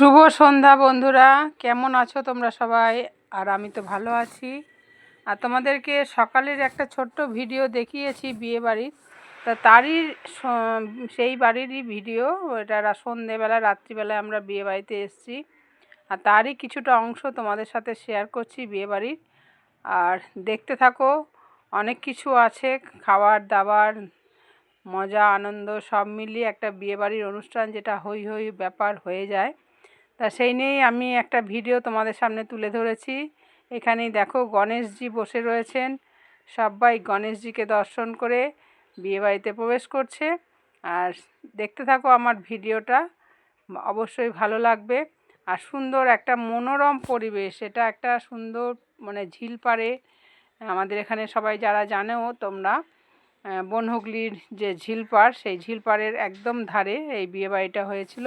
শুভ সন্ধ্যা বন্ধুরা, কেমন আছো তোমরা সবাই? আর আমি তো ভালো আছি। আর তোমাদেরকে সকালের একটা ছোট্ট ভিডিও দেখিয়েছি বিয়ে বাড়ির তা তারই সেই বাড়িরই ভিডিও, এটা সন্ধেবেলা, রাত্রিবেলায় আমরা বিয়ে বাড়িতে এসেছি। আর তারই কিছুটা অংশ তোমাদের সাথে শেয়ার করছি বিয়ে বাড়ির আর দেখতে থাকো, অনেক কিছু আছে খাবার দাবার মজা, আনন্দ, সব মিলিয়ে একটা বিয়েবাড়ির অনুষ্ঠান যেটা হই হই ব্যাপার হয়ে যায়। তা সেই নিয়েই আমি একটা ভিডিও তোমাদের সামনে তুলে ধরেছি। এখানেই দেখো গণেশজি বসে রয়েছেন। সবাই গণেশজিকে দর্শন করে বিয়েবাড়িতে প্রবেশ করছে। আর দেখতে থাকো আমার ভিডিওটা, অবশ্যই ভালো লাগবে। আর সুন্দর একটা মনোরম পরিবেশ, এটা একটা সুন্দর মানে ঝিল পাড়ে। আমাদের এখানে সবাই যারা জানেও তোমরা বনহুগলির যে ঝিলপাড় সেই ঝিলপাড়ের একদম ধারে এই বিয়েবাড়িটা হয়েছিল।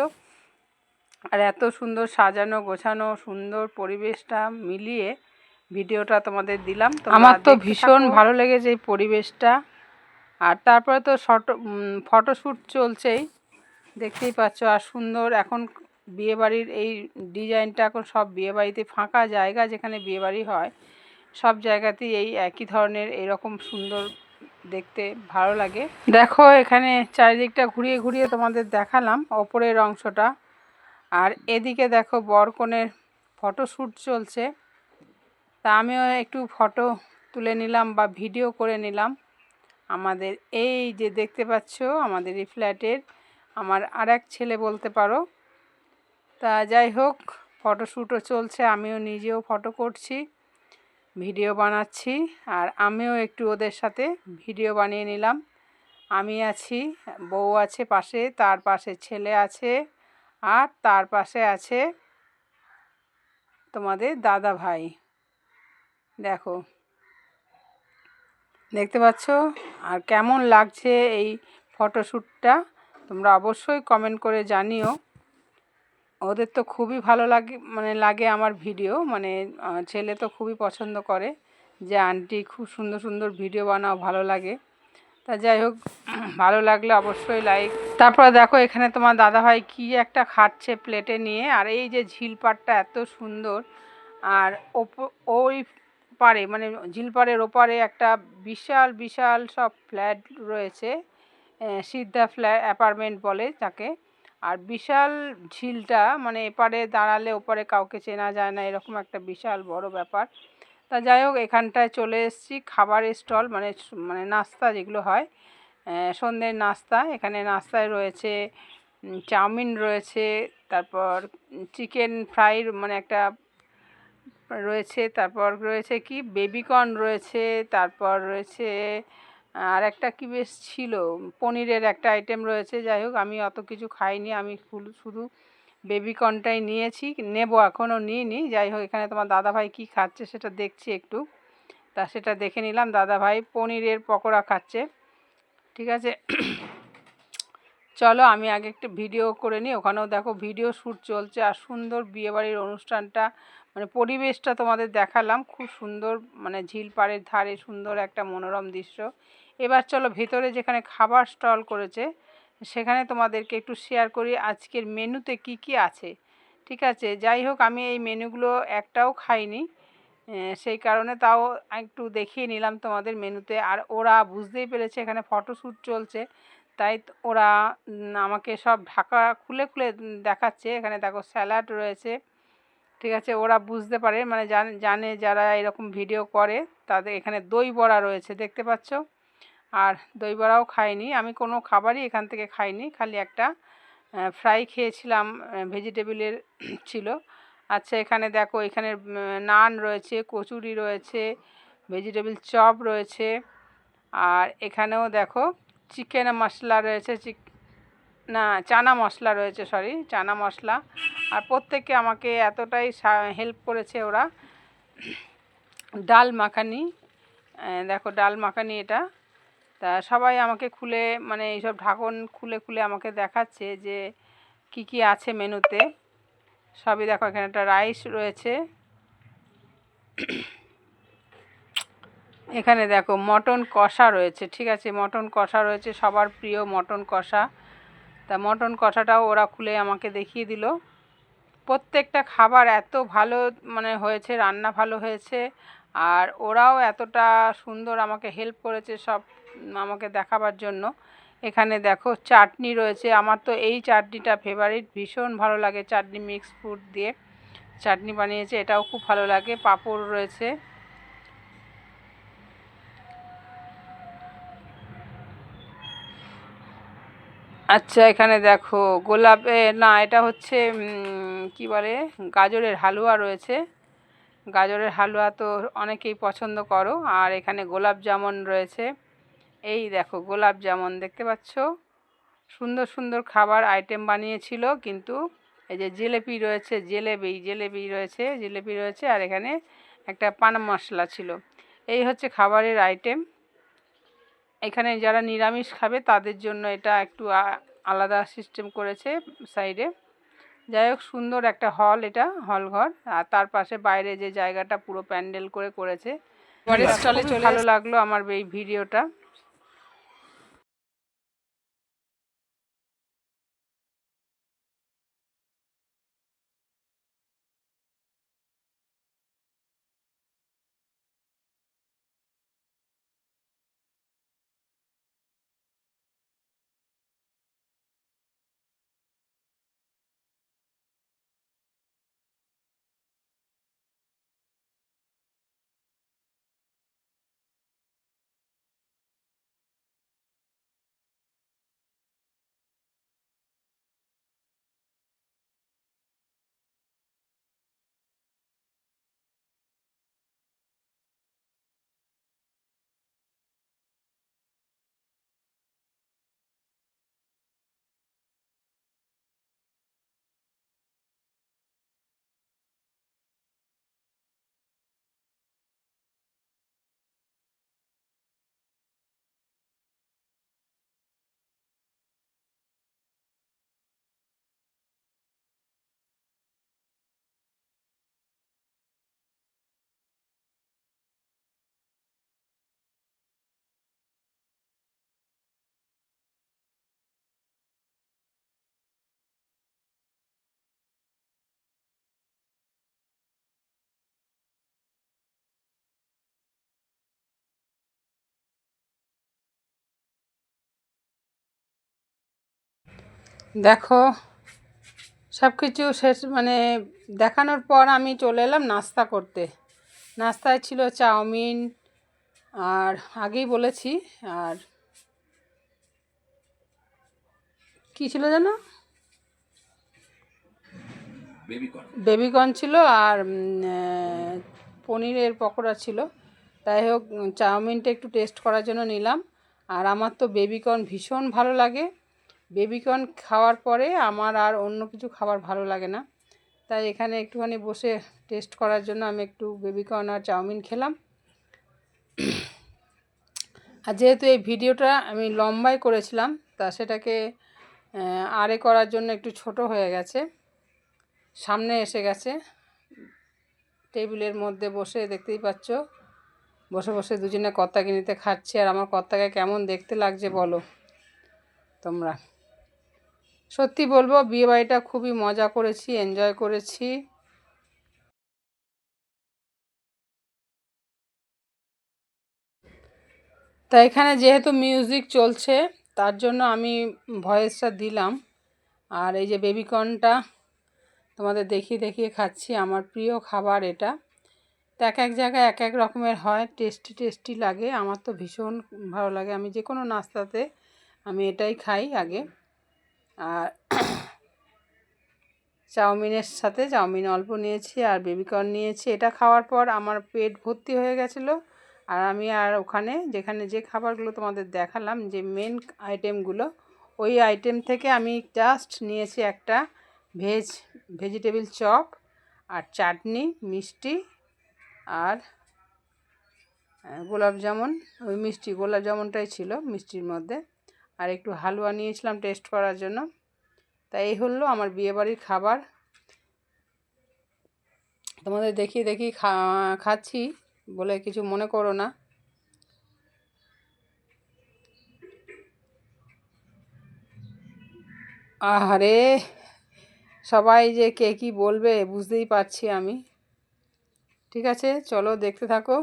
আর এত সুন্দর সাজানো গোছানো সুন্দর পরিবেশটা মিলিয়ে ভিডিওটা তোমাদের দিলাম। আমার তো ভীষণ ভালো লেগেছে এই পরিবেশটা। আর তারপরে তো ফটো ফটোশ্যুট চলছেই। দেখতেই পাচ্ছ আর সুন্দর এখন বিয়েবাড়ির এই ডিজাইনটা এখন সব বিয়েবাড়িতে ফাঁকা জায়গা যেখানে বিয়েবাড়ি হয় সব জায়গাতেই এই একই ধরনের এরকম সুন্দর দেখতে ভালো লাগে। দেখো এখানে চারিদিকটা ঘুরিয়ে ঘুরিয়ে তোমাদের দেখালাম। ওপরের অংশটা আর এদিকে দেখো বরকনের ফটোশ্যুট চলছে। তা আমিও একটু ফটো তুলে নিলাম বা ভিডিও করে নিলাম। আমাদের এই যে দেখতে পাচ্ছ, আমাদের এই ফ্ল্যাটের আমার আর এক ছেলে বলতে পারো। তা যাই হোক ফটোশ্যুটও চলছে, আমিও নিজেও ফটো করছি ভিডিও বানাচ্ছি, আর আমিও একটু ওদের সাথে ভিডিও বানিয়ে নিলাম। আমি আছি, বউ আছে পাশে, তার পাশে ছেলে আছে। আর তার পাশে আছে তোমাদের দাদা ভাই। দেখো। দেখতে পাচ্ছ? আর কেমন লাগছে এই ফটোশ্যুটটা? তোমরা অবশ্যই কমেন্ট করে জানিও। ওদের তো খুবই ভালো লাগে মানে লাগে আমার ভিডিও। মানে ছেলে তো খুবই পছন্দ করে। যে আন্টি খুব সুন্দর সুন্দর ভিডিও বানাও, ভালো লাগে। তা যাই হোক, ভালো লাগলে অবশ্যই লাইক তারপরে দেখো এখানে তোমার দাদাভাই কী একটা খাচ্ছে প্লেটে নিয়ে, আর এই যে ঝিল ঝিলপাড়টা এত সুন্দর। আর ওই পারে মানে ঝিলপাড়ের ওপারে একটা বিশাল বিশাল সব ফ্ল্যাট রয়েছে সিদ্ধা ফ্ল্যাট অ্যাপার্টমেন্ট বলে তাকে। আর বিশাল ঝিলটা মানে এপারে দাঁড়ালে ওপারে কাউকে চেনা যায় না, এরকম একটা বিশাল বড় ব্যাপার। তা যাই হোক, এখানটায় চলে এসেছি। খাবারের স্টল মানে মানে নাস্তা যেগুলো হয় সন্ধ্যের নাস্তা। এখানে নাস্তায় রয়েছে চাউমিন রয়েছে, তারপর চিকেন ফ্রাই মানে একটা রয়েছে, তারপর রয়েছে কি, বেবিকর্ন রয়েছে, তারপর রয়েছে, আর একটা কি বেশ ছিল, পনিরের একটা আইটেম রয়েছে। যাই হোক, আমি অত কিছু খাইনি, আমি শুধু বেবিকর্নটাই নিয়েছি, নেব এখনও নিইনি। যাই হোক, এখানে তোমার দাদাভাই কি খাচ্ছে সেটা দেখছি একটু। তা সেটা দেখে নিলাম, দাদাভাই পনিরের পকোড়া খাচ্ছে। ঠিক আছে? চলো, আমি আগে একটা ভিডিও করে নিই। ওখানেও দেখো, ভিডিও শ্যুট চলছে। আর সুন্দর বিয়েবাড়ির অনুষ্ঠানটা মানে পরিবেশটা তোমাদের দেখালাম। খুব সুন্দর মানে ঝিল পাড়ের ধারে সুন্দর একটা মনোরম দৃশ্য। এবার চলো, ভেতরে যেখানে খাবার স্টল করেছে সেখানে তোমাদেরকে একটু শেয়ার করি আজকের মেনুতে কি কি আছে। ঠিক আছে? যাই হোক, আমি এই মেনুগুলো একটাও খাইনি। সেই কারণে তাও একটু দেখিয়ে নিলাম তোমাদের মেনুতে আর ওরা বুঝতেই পেরেছে, এখানে ফটোশ্যুট চলছে। তাই ওরা আমাকে সব ঢাকা খুলে খুলে দেখাচ্ছে। এখানে দেখো স্যালাড রয়েছে। ঠিক আছে? ওরা বুঝতে পারে মানে জানে যারা এরকম ভিডিও করে, তাদের এখানে দই বড়া রয়েছে। দেখতে পাচ্ছ? আর দই বড়াও খাইনি। আমি কোনো খাবারই এখান থেকে খাইনি, খালি একটা ফ্রাই খেয়েছিলাম ভেজিটেবিলের ছিল। আচ্ছা এখানে দেখো, এখানে নান রয়েছে, কচুরি রয়েছে ভেজিটেবিল চপ রয়েছে, আর এখানেও দেখো চিকেন মশলা রয়েছে চিক না, চানা মশলা রয়েছে সরি চানা মশলা। আর প্রত্যেকে আমাকে এতটাই হেল্প করেছে ওরা। ডাল মাখানি দেখো, ডাল মাখানি এটা। তা সবাই আমাকে খুলে মানে এইসব ঢাকন খুলে খুলে আমাকে দেখাচ্ছে যে কি কি আছে মেনুতে। সবই দেখো, এখানে একটা রাইস রয়েছে। এখানে দেখো, মটন কষা রয়েছে, ঠিক আছে? মটন কষা রয়েছে, সবার প্রিয় মটন কষা। তা মটন কষাটাও ওরা খুলে আমাকে দেখিয়ে দিল। প্রত্যেকটা খাবার এত ভালো মানে হয়েছে, রান্না ভালো হয়েছে। আর ওরাও এতটা সুন্দর আমাকে হেল্প করেছে সব আমাকে দেখাবার জন্য। এখানে দেখো চাটনি রয়েছে। আমার তো এই চাটনিটা ফেভারিট ভীষণ ভালো লাগে চাটনি মিক্স ফ্রুট দিয়ে। চাটনি বানিয়েছে, এটাও খুব ভালো লাগে। পাঁপড় রয়েছে। আচ্ছা এখানে দেখো গোলাপে, না, এটা হচ্ছে কি বলে, গাজরের হালুয়া রয়েছে। গাজরের হালুয়া তো অনেকেই পছন্দ করো। আর এখানে গোলাপ জামুন রয়েছে। এই দেখো, গোলাপ জামুন দেখতে পাচ্ছ? সুন্দর সুন্দর খাবার আইটেম বানিয়েছিল, কিন্তু এই যে জিলেপি রয়েছে জেলেবি জেলেবি রয়েছে, জিলেপি রয়েছে, আর এখানে একটা পান মশলা ছিল। এই হচ্ছে খাবারের আইটেম এখানে যারা নিরামিষ খাবে, তাদের জন্য এটা একটু আলাদা সিস্টেম করেছে সাইডে যাই হোক সুন্দর একটা হল এটা হল ঘর। আর তার পাশে বাইরে যে জায়গাটা পুরো প্যান্ডেল করে করেছে। স্টলে চলে ভালো লাগল আমার এই ভিডিওটা দেখো সব কিছু শেষ মানে দেখানোর পর আমি চলে এলাম নাস্তা করতে। নাস্তায় ছিল চাউমিন আর আগেই বলেছি আর কী ছিল যেন? বেবিকর্ন ছিল আর পনিরের পকোড়া ছিল। তাই হোক চাউমিনটা একটু টেস্ট করার জন্য নিলাম। আর আমার তো বেবিকর্ন ভীষণ ভালো লাগে। বেবিকর্ন খাওয়ার পরে আমার আর অন্য কিছু খাবার ভালো লাগে না। তাই এখানে একটুখানি বসে টেস্ট করার জন্য আমি একটু বেবিকর্ন আর চাউমিন খেলাম। আর যেহেতু এই ভিডিওটা আমি লম্বাই করেছিলাম, তা সেটাকে আরে করার জন্য একটু ছোট হয়ে গেছে। সামনে এসে গেছে। টেবিলের মধ্যে বসে দেখতেই পাচ্ছ। বসে বসে দুজনে কর্তাকে নিতে খাচ্ছে। আর আমার কর্তাকে কেমন দেখতে লাগছে বলো তোমরা। সত্যি বলব বিয়েবাড়িটা খুবই মজা করেছি এনজয় করেছি। তা এখানে যেহেতু মিউজিক চলছে, তার জন্য আমি ভয়েসটা দিলাম। আর এই যে বেবিকর্নটা তোমাদের দেখিয়ে দেখিয়ে খাচ্ছি, আমার প্রিয় খাবার এটা। তো এক এক জায়গায় এক এক রকমের হয় টেস্টি টেস্টি লাগে। আমার তো ভীষণ ভালো লাগে। আমি যে কোনো নাস্তাতে আমি এটাই খাই আগে। আর চাউমিনের সাথে চাউমিন অল্প নিয়েছি আর বেবিকর্ন নিয়েছি। এটা খাওয়ার পর আমার পেট ভর্তি হয়ে গেছিল। আর আমি আর ওখানে যেখানে যে খাবারগুলো তোমাদের দেখালাম, যে মেন আইটেমগুলো ওই আইটেম থেকে আমি জাস্ট নিয়েছি একটা ভেজ ভেজিটেবিল চপ আর চাটনি, মিষ্টি আর গোলাপ জামুন। ওই মিষ্টি, গোলাপ জামুনটাই ছিল মিষ্টির মধ্যে। আর একটু হালুয়া নিয়েছিলাম টেস্ট করার জন্য। তাই এই হলো আমার বিয়েবাড়ির খাবার। তোমাদের দেখিয়ে দেখি খাচ্ছি বলে কিছু মনে করো না। আহারে, সবাই যে কে কী বলবে বুঝতেই পারছি আমি। ঠিক আছে, চলো দেখতে থাকো।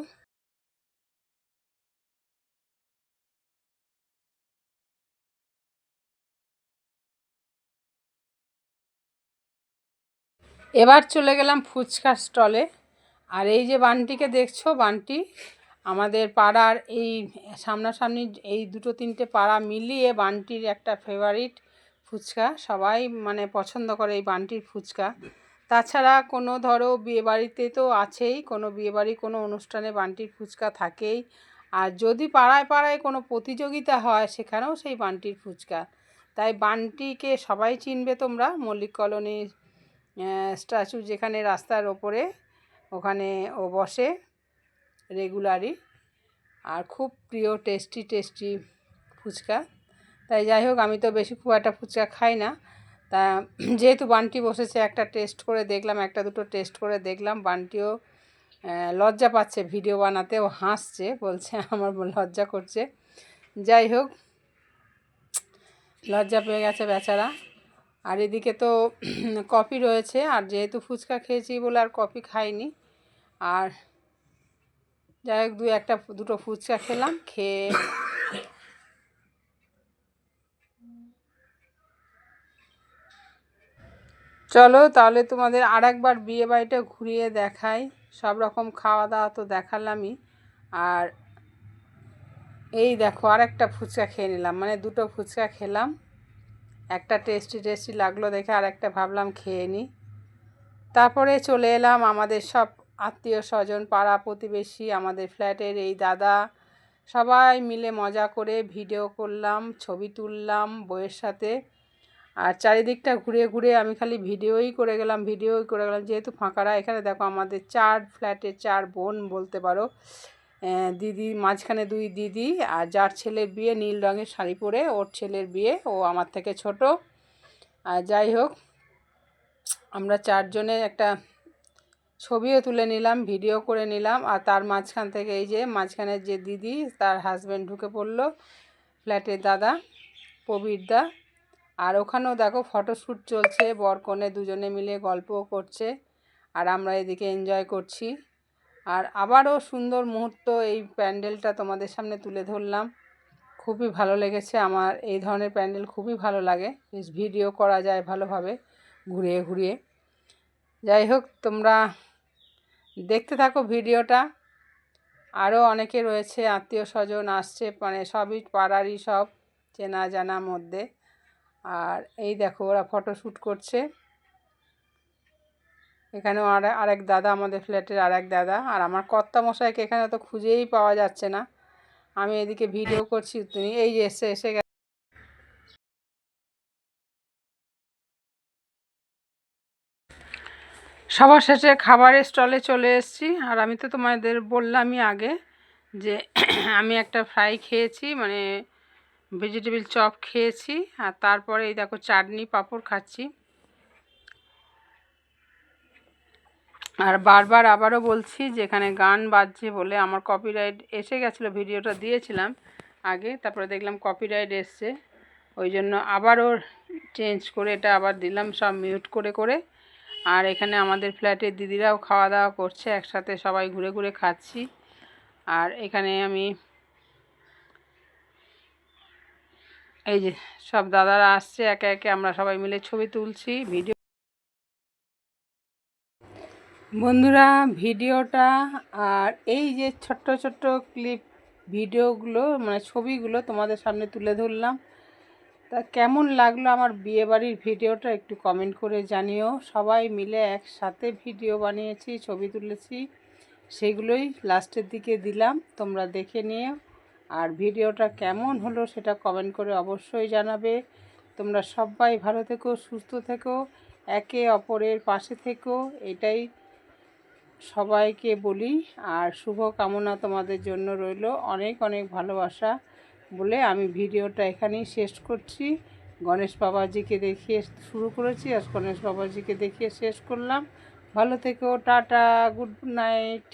এবার চলে গেলাম ফুচকা স্টলে আর এই যে বানটিকে দেখছ, বানটি আমাদের পাড়ার এই সামনাসামনি এই দুটো তিনটে পাড়া মিলিয়ে বানটির একটা ফেভারিট ফুচকা। সবাই মানে পছন্দ করে এই বানটির ফুচকা। তাছাড়া কোনো ধরো বিয়েবাড়িতে তো আছেই, কোনো বিয়েবাড়ি কোনো অনুষ্ঠানে বানটির ফুচকা থাকেই। আর যদি পাড়ায় পাড়ায় কোনো প্রতিযোগিতা হয়, সেখানেও সেই বানটির ফুচকা। তাই বানটিকে সবাই চিনবে তোমরা, মল্লিক কলোনির স্ট্যাচু যেখানে রাস্তার ওপরে, ওখানে ও বসে রেগুলারই আর খুব প্রিয় টেস্টি টেস্টি ফুচকা। তাই যাই হোক, আমি তো বেশি খুব একটা ফুচকা খাই না। তা যেহেতু বানটি বসেছে, একটা টেস্ট করে দেখলাম, একটা দুটো টেস্ট করে দেখলাম। বানটিও লজ্জা পাচ্ছে ভিডিও বানাতে। ও হাসছে, বলছে, আমার লজ্জা করছে। যাই হোক, লজ্জা পেয়ে গেছে বেচারা। আর এদিকে তো কফি রয়েছে, আর যেহেতু ফুচকা খেয়েছি বলে আর কফি খাইনি, আর যাই হোক দু একটা দুটো ফুচকা খেলাম, খেয়ে চলো তাহলে তোমাদের আর একবার বিয়ে বাড়িটা ঘুরিয়ে দেখাই, সব রকম খাওয়া দাওয়া তো দেখালামই, আর এই দেখো আর একটা ফুচকা খেয়ে নিলাম মানে দুটো ফুচকা খেলাম। একটা টেস্টি টেস্টি লাগল দেখে আর একটা ভাবলাম খেয়ে নিই তারপরে চলে এলাম আমাদের সব আত্মীয় স্বজন, পাড়া প্রতিবেশী, আমাদের ফ্ল্যাটের এই দাদা। সবাই মিলে মজা করে ভিডিও করলাম, ছবি তুললাম বইয়ের সাথে। আর চারিদিকটা ঘুরে ঘুরে আমি খালি ভিডিওই করে গেলাম ভিডিওই করে গেলাম। যেহেতু ফাঁকারা এখানে দেখো আমাদের চার ফ্ল্যাটের চার বোন বলতে পারো। দিদি, মাঝখানে দুই দিদি আর যার ছেলের বিয়ে নীল রঙের শাড়ি পরে, ওর ছেলের বিয়ে, ও আমার থেকে ছোট। আর যাই হোক, আমরা চারজনে একটা ছবিও তুলে নিলাম, ভিডিও করে নিলাম আর তার মাঝখান থেকে এই যে মাঝখানের যে দিদি, তার হাজব্যান্ড ঢুকে পড়ল, ফ্ল্যাটের দাদা প্রবীরদা আর ওখানেও দেখো ফটোশ্যুট চলছে, বর কনে দুজনে মিলে গল্পও করছে। আর আমরা এদিকে এনজয় করছি। আর আবারও সুন্দর মুহূর্ত এই প্যান্ডেলটা তোমাদের সামনে তুলে ধরলাম। খুবই ভালো লেগেছে আমার, এই ধরনের প্যান্ডেল খুবই ভালো লাগে। বেশ ভিডিও করা যায় ভালোভাবে ঘুরিয়ে ঘুরিয়ে। যাই হোক, তোমরা দেখতে থাকো ভিডিওটা। আরও অনেকে রয়েছে, আত্মীয় স্বজন আসছে মানে সবই পাড়ারই সব, চেনা জানার মধ্যে। আর এই দেখো, ওরা ফটোশ্যুট করছে। এখানেও আর, আরেক দাদা আমাদের ফ্ল্যাটের আরেক দাদা। আর আমার কর্তা মশাইকে এখানে তো খুঁজেই পাওয়া যাচ্ছে না। আমি এদিকে ভিডিও করছি তুমি এই যে এসে এসে সবার শেষে খাবারের স্টলে চলে এসেছি। আর আমি তো তোমাদের বললামই আগে যে আমি একটা ফ্রাই খেয়েছি মানে ভেজিটেবিল চপ খেয়েছি। আর তারপরে এই দেখো চাটনি পাঁপড় খাচ্ছি। আর বারবার আবারও বলছি যে এখানে গান বাজছে বলে আমার কপিরাইট এসে গেছিল, ভিডিওটা দিয়েছিলাম আগে, তারপরে দেখলাম কপিরাইট এসছে। ওই জন্য আবারও চেঞ্জ করে এটা আবার দিলাম, সব মিউট করে করে। আর এখানে আমাদের ফ্ল্যাটের দিদিরাও খাওয়া দাওয়া করছে, একসাথে সবাই ঘুরে ঘুরে খাচ্ছি। আর এখানে আমি এই যে সব দাদারা আসছে, একে একে আমরা সবাই মিলে ছবি তুলছি, ভিডিও বন্ধুরা, ভিডিওটা আর এই যে ছোট্ট ছোট্ট ক্লিপ ভিডিওগুলো মানে ছবিগুলো তোমাদের সামনে তুলে ধরলাম। তা কেমন লাগল আমার বিয়েবাড়ির ভিডিওটা একটু কমেন্ট করে জানিও। সবাই মিলে একসাথে ভিডিও বানিয়েছি, ছবি তুলেছি, সেগুলোই লাস্টের দিকে দিলাম, তোমরা দেখে নিও। আর ভিডিওটা কেমন হলো সেটা কমেন্ট করে অবশ্যই জানাবে। তোমরা সবাই ভালো থেকো, সুস্থ থেকো, একে অপরের পাশে থেকো, এটাই সবাইকে বলি, আর শুভ কামনা তোমাদের জন্য রইল। অনেক অনেক ভালোবাসা বলে আমি ভিডিওটা এখানেই শেষ করছি। গণেশ বাবাজিকে দেখিয়ে শুরু করেছি আর গণেশ বাবাজিকে দেখিয়ে শেষ করলাম। ভালো থেকো, টাটা, গুড নাইট।